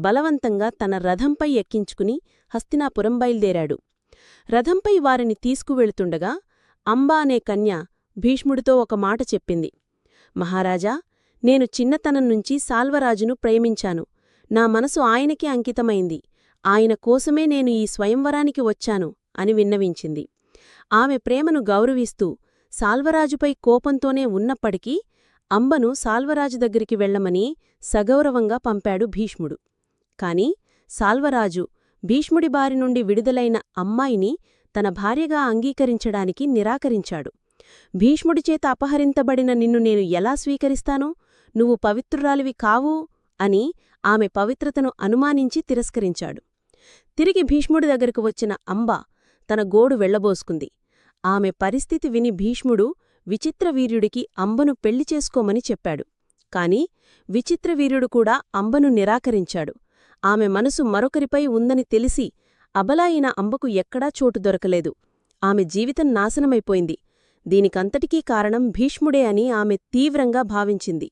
బలవంతంగా తన రథంపై ఎక్కించుకుని హస్తినాపురం బయల్దేరాడు. రథంపై వారిని తీసుకువెళుతుండగా అంబా అనే కన్య భీష్ముడితో ఒక మాట చెప్పింది. మహారాజా నేను చిన్నతనం నుంచి సాల్వరాజును ప్రేమించాను. నా మనసు ఆయనకే అంకితమైంది. ఆయన కోసమే నేను ఈ స్వయంవరానికి వచ్చాను అని విన్నవించింది. ఆమె ప్రేమను గౌరవిస్తూ సాల్వరాజుపై కోపంతోనే ఉన్నప్పటికీ అంబను సాల్వరాజు దగ్గరికి వెళ్ళమని సగౌరవంగా పంపాడు భీష్ముడు. కాని సాల్వరాజు భీష్ముడి బారి నుండి విడుదలైన అమ్మాయిని తన భార్యగా అంగీకరించడానికి నిరాకరించాడు. భీష్ముడిచేత అపహరింతబడిన నిన్ను నేను ఎలా స్వీకరిస్తాను? నువ్వు పవిత్రురాలివి కావు? అని ఆమె పవిత్రతను అనుమానించి తిరస్కరించాడు. తిరిగి భీష్ముడి దగ్గరకు వచ్చిన అంబ తన గోడు వెళ్ళబోసుకుంది ఆమె పరిస్థితి విని భీష్ముడు విచిత్రవీర్యుడికి అంబను పెళ్ళి చేసుకోమని చెప్పాడు. కాని విచిత్రవీర్యుడు కూడా అంబను నిరాకరించాడు. ఆమె మనసు మరొకరిపై ఉందని తెలిసి అబలాయిన అంబకు ఎక్కడా చోటు దొరకలేదు. ఆమె జీవితం నాశనమైపోయింది. దీనికంతటికీ కారణం భీష్ముడే అని ఆమె తీవ్రంగా భావించింది.